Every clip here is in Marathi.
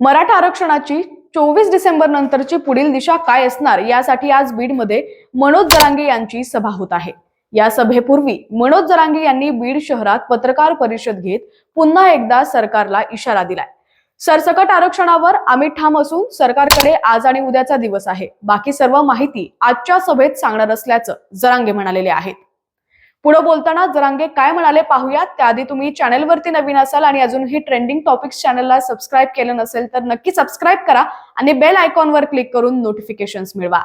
मराठा आरक्षणाची चोवीस डिसेंबर नंतरची पुढील दिशा काय असणार यासाठी आज बीडमध्ये मनोज जरांगे यांची सभा होत आहे. या सभेपूर्वी मनोज जरांगे यांनी बीड शहरात पत्रकार परिषद घेत पुन्हा एकदा सरकारला इशारा दिलाय. सरसकट आरक्षणावर आम्ही ठाम असून सरकारकडे आज आणि उद्याचा दिवस आहे. बाकी सर्व माहिती आजच्या सभेत सांगणार असल्याचं जरांगे म्हणालेले आहेत. पुढे बोलताना जरांगे काय म्हणाले पाहूयात त्याआधी तुम्ही चॅनलवरती नवीन असाल आणि अजूनही ट्रेंडिंग टॉपिक्स चॅनलला सबस्क्राईब केलं नसेल तर नक्की सबस्क्राईब करा आणि बेल आयकॉनवर क्लिक करून नोटिफिकेशन मिळवा.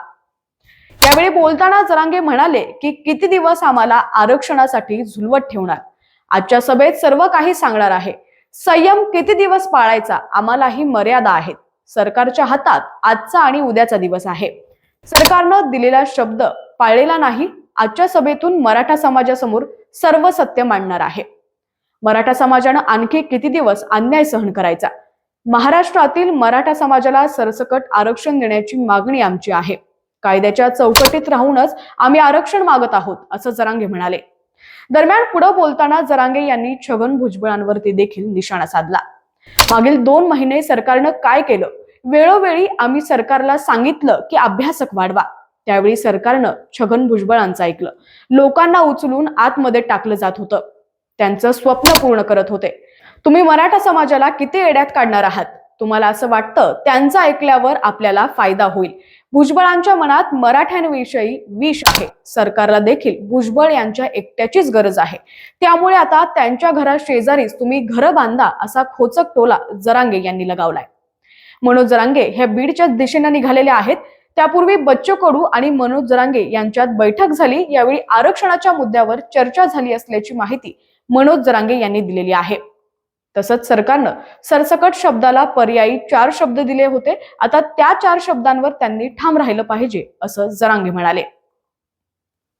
यावेळी बोलताना जरांगे म्हणाले की किती दिवस आम्हाला आरक्षणासाठी झुलवत ठेवणार? आजच्या सभेत सर्व काही सांगणार आहे. संयम किती दिवस पाळायचा? आम्हालाही मर्यादा आहेत. सरकारच्या हातात आजचा आणि उद्याचा दिवस आहे. सरकारनं दिलेला शब्द पाळलेला नाही आजच्या सभेतून मराठा समाजासमोर सर्व सत्य मांडणार आहे. मराठा समाजानं आणखी किती दिवस अन्याय सहन करायचा? महाराष्ट्रातील मराठा समाजाला सरसकट आरक्षण देण्याची मागणी आमची आहे. कायद्याच्या चौकटीत राहूनच आम्ही आरक्षण मागत आहोत असं जरांगे म्हणाले. दरम्यान पुढे बोलताना जरांगे यांनी छगन भुजबळांवरती देखील निशाणा साधला. मागील दोन महिने सरकारनं काय केलं? वेळोवेळी आम्ही सरकारला सांगितलं की अभ्यासक वाढवा. त्यावेळी सरकारनं छगन भुजबळांचं ऐकलं. लोकांना उचलून आतमध्ये टाकलं जात होतं. त्यांचं स्वप्न पूर्ण करत होते. तुम्ही मराठा समाजाला किती एड्यात काढणार आहात? तुम्हाला असं वाटतं? त्यांचं ऐकल्यावर आपल्याला फायदा होईल. भुजबळांच्या मनात मराठ्यांविषयी विष आहे. सरकारला देखील भुजबळ यांच्या एकट्याचीच गरज आहे. त्यामुळे आता त्यांच्या घरा शेजारीच तुम्ही घरं बांधा असा खोचक टोला जरांगे यांनी लगावलाय. मनोज जरांगे हे बीडच्या दिशेने निघालेले आहेत. त्यापूर्वी बच्चू कडू आणि मनोज जरांगे यांच्यात बैठक झाली. यावेळी आरक्षणाच्या मुद्द्यावर चर्चा झाली असल्याची माहिती मनोज जरांगे यांनी दिलेली आहे. तसंच सरकारनं सरसकट शब्दाला पर्यायी चार शब्द दिले होते. आता त्या चार शब्दांवर त्यांनी ठाम राहिलं पाहिजे असं जरांगे म्हणाले.